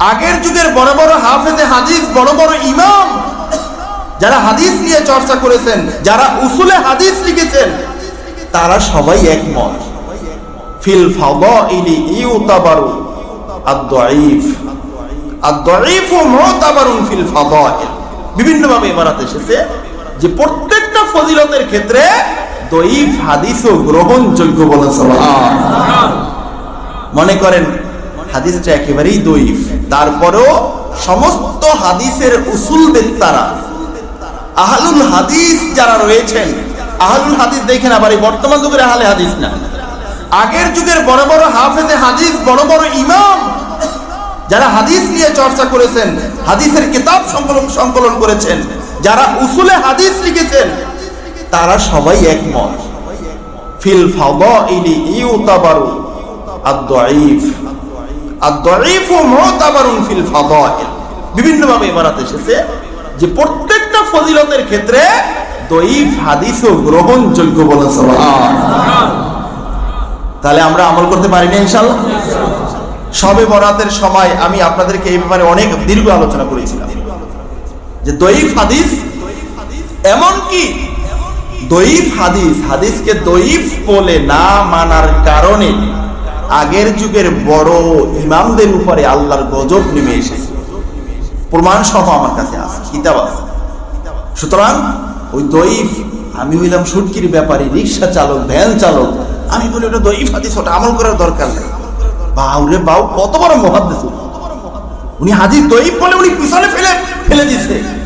আগের যুগের বড় বড় হাফেজে হাদিস, বড় বড় ইমাম যারা হাদিস নিয়ে চর্চা করেছেন, যারা উসুলে হাদিস লিখেছেন, তারা সবাই একমত। ফিল ফাদাইলি ইউতাবারু আদ-দাঈফ। আদ-দাঈফু মুতাবারুন ফিল ফাদাইল। বিভিন্ন ভাবে ইবারত এসেছে যে প্রত্যেকটা ফজিলতের ক্ষেত্রে দঈফ হাদিসও গ্রহণযোগ্য বলে সুবহান মনে করেন হাদিসটা একেবারেই দইফ তারপরেও সমস্ত হাদিসের উসুলদের তারা আহলুল হাদিস যারা রয়েছেন, আহলুল হাদিস দেখেন আবার এই বর্তমান যুগের আহলে হাদিস না। আগের যুগের বড় বড় হাফেজে হাদিস, বড় বড় ইমাম যারা হাদিস নিয়ে চর্চা করেছেন, হাদিসের কিতাব সংকলন সংকলন করেছেন, যারা উসুলে হাদিস লিখেছেন, তারা সবাই একমত। ফিল ফাদাইলি ইউতাবারু আদ-দাঈফ। আদ-দাঈফু মুতাবারুন ফিল ফাদাইল। বিভিন্ন ভাবে ইবারত এসেছে যে প্রত্যেকটা ফজিলতের ক্ষেত্রে দঈফ হাদিসও গ্রহণযোগ্য বলে তাহলে আমরা আমল করতে পারি না ইনশাআল্লাহ? সবে বরাতের সময় আমি আপনাদেরকে এই ব্যাপারে অনেক দীর্ঘ আলোচনা করেছিলাম। যে দঈফ হাদিস এমন কি? দঈফ হাদিস, হাদিসকে দঈফ বলে না মানার কারণে আগের যুগের বড় ইমামদের উপরে আল্লাহর গজব নেমে এসেছে। প্রমাণ সহ আমার কাছে আছে, কিতাব আছে। সুতরাং ওই দঈফ আমি হইলাম সুটকির ব্যাপারে রিক্সা চালক, ভ্যান চালক। আমি বলি, ওটা দঈফ হাদিস, ওটা আমল করার দরকার নেই। বাউ রে বাউ, কত বড় মহাদ্দেশ। উনি। হাদিস দঈফ বলে উনি পিছনে ফেলে ফেলে দিছে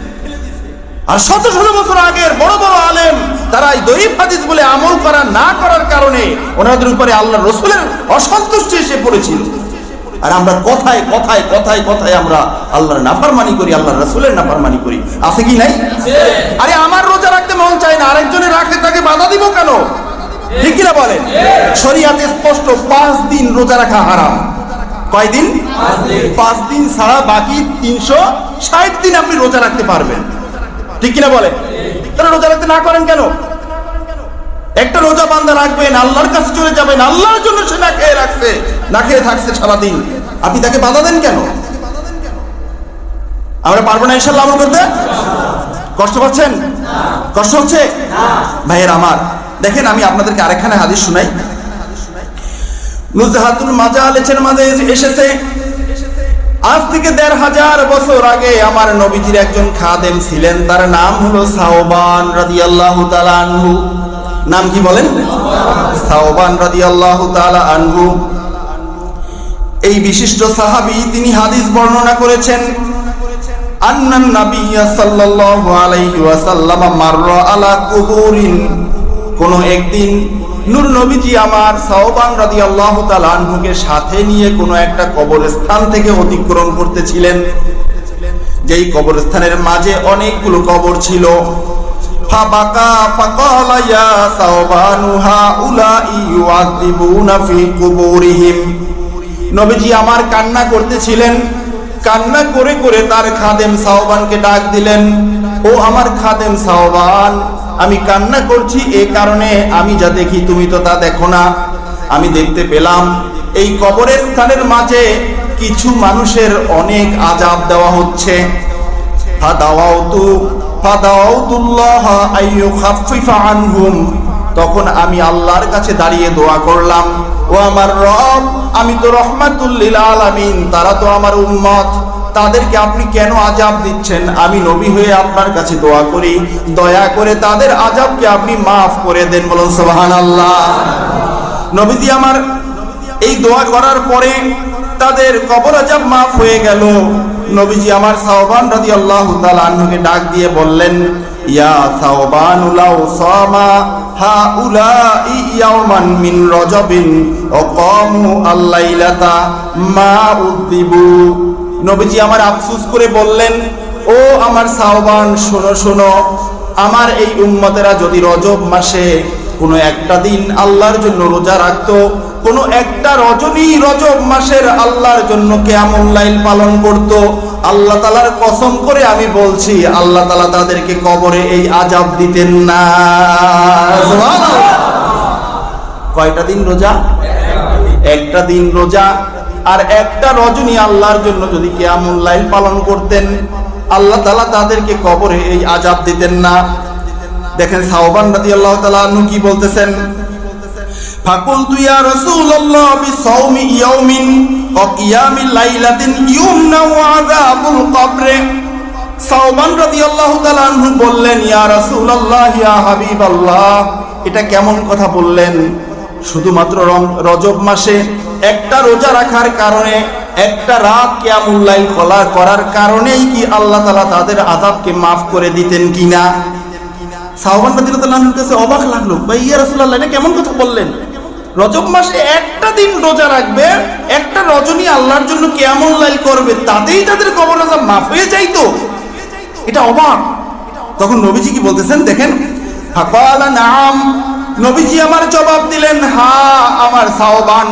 আর শত শত বছর আগের বড় বড় আলেম তারা এই দৈব হাদিস বলে আমল করা না করার কারণে ওনাদের উপরে আল্লাহ রসুলের অসন্তুষ্টি এসে পড়েছিল। আর আমরা কথায় কথায় কথায় কথায় আমরা আল্লাহর নাফারমানি করি আল্লাহর রসুলের নাফারমানি করি। আছে কি নাই? আরে আমার রোজা রাখতে মন চায় না আরেকজনের রাখে তাকে বাধা দিব কেন? ঠিক কিনা বলেন? শরিয়াতে স্পষ্ট পাঁচ দিন রোজা রাখা হারাম। কয়দিন? পাঁচ দিন ছাড়া বাকি তিনশো ষাট দিন আপনি রোজা রাখতে পারবেন। ঠিক কিনা বলে তাহলে রোজা রাখতে না করেন কেন? একটা রোজা বান্দা রাখবেন, আল্লাহর কাছে চলে যাবেন, আল্লাহর জন্য সে না খেয়ে রাখছে, না খেয়ে থাকছে সারাদিন। আপনি তাকে বাধা দেন কেন? আমরা পারব না ইনশাল্লাহ আমল করতে? কষ্ট পাচ্ছেন? কষ্ট হচ্ছে? ভাইয়ের আমার, দেখেন আমি আপনাদেরকে আরেকখানে হাদিস শুনাই। নুজহাতুল মাজালেছের মাঝে এসেছে। আজ থেকে দেড় হাজার বছর আগে আমার নবীজির একজন খাদেম ছিলেন। তার নাম হলো সাওবান রাদিয়াল্লাহু তাআলা আনহু। নাম কি বলেন? সাওবান রাদিয়াল্লাহু তাআলা আনহু। এই বিশিষ্ট সাহাবী তিনি হাদিস বর্ণনা করেছেন আন্নান নাবিয়্যা সাল্লাল্লাহু আলাইহি ওয়াসাল্লাম মাররা আলা কুবুরিন। কোন একদিন নূর নবীজি আমার সাওবান রাদিয়াল্লাহু তাআলা আনহুকে সাথে নিয়ে কোনো একটা কবরস্থান থেকে অতিক্রম করতেছিলেন। যেই কবরস্থানের মাঝে অনেকগুলো কবর ছিল। নবীজি আমার কান্না করতেছিলেন। কান্না করে করে তার খাদেম সাওবানকে ডাক দিলেন, ও আমার খাদেম সাওবান আমি কান্না করছি এ কারণে, আমি যা দেখি তুমি তো তা দেখো না। আমি দেখতে পেলাম, এই কবরের স্থানের মাঝে কিছু মানুষের অনেক আজাব দেওয়া হচ্ছে। তখন আমি আল্লাহর কাছে দাঁড়িয়ে দোয়া করলাম, ও আমার রব, আমি তো রহমাতুল্লিল আলামিন, তারা তো আমার উম্মত। তাদেরকে আপনি কেন আজাব দিচ্ছেন? আমি নবী হয়ে আপনার কাছে দোয়া করি। দয়া করে তাদের আজাবকে আপনি মাফ করে দেন বলুন সোহান আল্লাহ নবীজি আমার এই দোয়া করার পরে তাদের কবর আজাব মাফ হয়ে গেল। নবীজি আমার সাওবান রাদিয়াল্লাহু তাআলা আনহুকে ডাক দিয়ে বললেন, ইয়া সামা হাউলাই ইয়াওমান মিন রজবিন মা উদ্দিবু। নবীজি আমার আফসুস করে বললেন, ও আমার সাহবান শোনো শোনো, আমার এই উম্মতেরা যদি রজব মাসে কোনো একটা দিন আল্লাহর জন্য রোজা রাখতো, কোনো একটা রজনী রজব মাসের আল্লাহর জন্য কেমন লাইল পালন করত। আল্লাহ তালার কসম করে আমি বলছি, আল্লাহ তালা তাদেরকে কবরে এই আজাব দিতেন না। কয়টা দিন রোজা? একটা দিন রোজা। আর একটা রজনী আল্লাহর জন্য যদি কেয়ামুল লাইল পালন করতেন, আল্লাহ তালা তাদেরকে কবরে এই আজাব দিতেন না। দেখেন সাহবান রাজি আল্লাহ তালা কি বলতেছেন? ফাকুল তুইয়া রসুল আল্লাহ বি সৌমি ইয়াউমিন ও কিয়ামি লাইলাতিন ইউমনাউ আযাবুল কবরে। সাওবান রাদিয়াল্লাহু আল্লাহ তালা বললেন, ইয়া রাসূলুল্লাহ, ইয়া হাবিব আল্লাহ এটা কেমন কথা বললেন? শুধুমাত্র রজব মাসে একটা রোজা রাখার কারণে, একটা রাত কিয়ামুল লাইল কলা, করার কারণেই কি আল্লাহ তালা তাদের আযাবকে মাফ করে দিতেন কিনা? সাহবান অবাক লাগল। ভাই, ইয়া রাসূলুল্লাহ, এটা কেমন কথা বললেন? রজব মাসে একটা দিন রোজা রাখবে, একটা রজনী আল্লাহর জন্য কেমন লাইল করবে, তাতেই তাদের কবর আজাব মাফ হয়ে যাইতো। এটা অবাক। তখন নবীজি কি বলতেছেন, দেখেন, ফাকালা নাম নবীজি আমার জবাব দিলেন, হা, আমার সাওবান।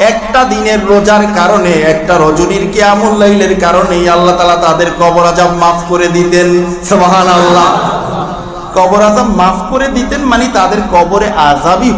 একটা দিনের রোজার কারণে, একটা রজনীর কে আমল লাইলের কারণে আল্লাহ তালা তাদের কবর আজাব মাফ করে দিতেন। সোহান আল্লাহ কবর আজাব মাফ করে দিতেন মানে তাদের কবরে আজাবই